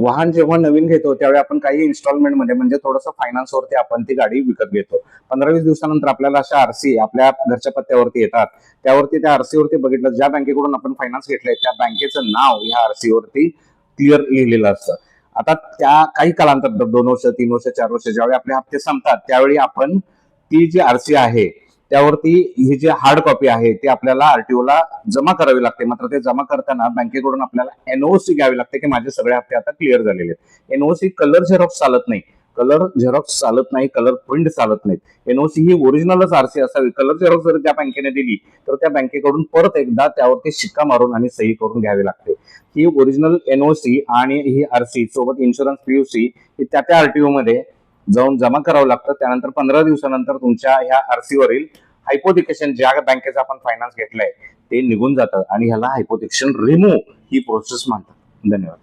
वाहन जेव्हा नवीन घेतो त्यावेळी आपण काही इन्स्टॉलमेंटमध्ये म्हणजे थोडस फायनान्सवरती आपण ती गाडी विकत घेतो. पंधरा वीस दिवसानंतर आपल्याला अशा आरसी आपल्या घरच्या पत्त्यावरती येतात. त्यावरती त्या आरसीवरती बघितलं ज्या बँकेकडून आपण फायनान्स घेतलंय त्या बँकेचं नाव ह्या आरसी वरती क्लिअर लिहिलेलं असतं. आता त्या काही कालांतर दोन वर्ष तीन वर्ष चार वर्ष ज्यावेळी आपले हप्ते संपतात त्यावेळी आपण ती जी आरसी आहे त्यावरती ही जी हार्ड कॉपी आहे ती आपल्याला आरटीओ ला जमा करावी लागते. मात्र ते जमा करताना बँकेकडून आपल्याला एनओसी घ्यावी लागते की माझे सगळे हप्ते आता क्लिअर झालेले आहेत. एनओसी कलर झेरॉक्स चालत नाही. कलर झेरॉक्स चालत नाही कलर प्रिंट चालत नाहीत. एनओसी ही ओरिजिनलच आरसी असावी. कलर झेरॉक्स जर त्या बँकेने दिली तर त्या बँकेकडून परत एकदा त्यावरती शिक्का मारून आणि सही करून घ्यावी लागते. ही ओरिजिनल एनओसी आणि ही आरसी सोबत इन्शुरन्स पीयूसी ही त्या त्या आरटीओ मध्ये जाऊन जमा करावं लागतं. त्यानंतर पंधरा दिवसानंतर तुमच्या ह्या आरसीवरील हायपोथिकेशन ज्या बँकेचं आपण फायनान्स घेतलंय ते निघून जातं आणि ह्याला हायपोथिकेशन रिमूव्ह ही प्रोसेस म्हणतात. धन्यवाद.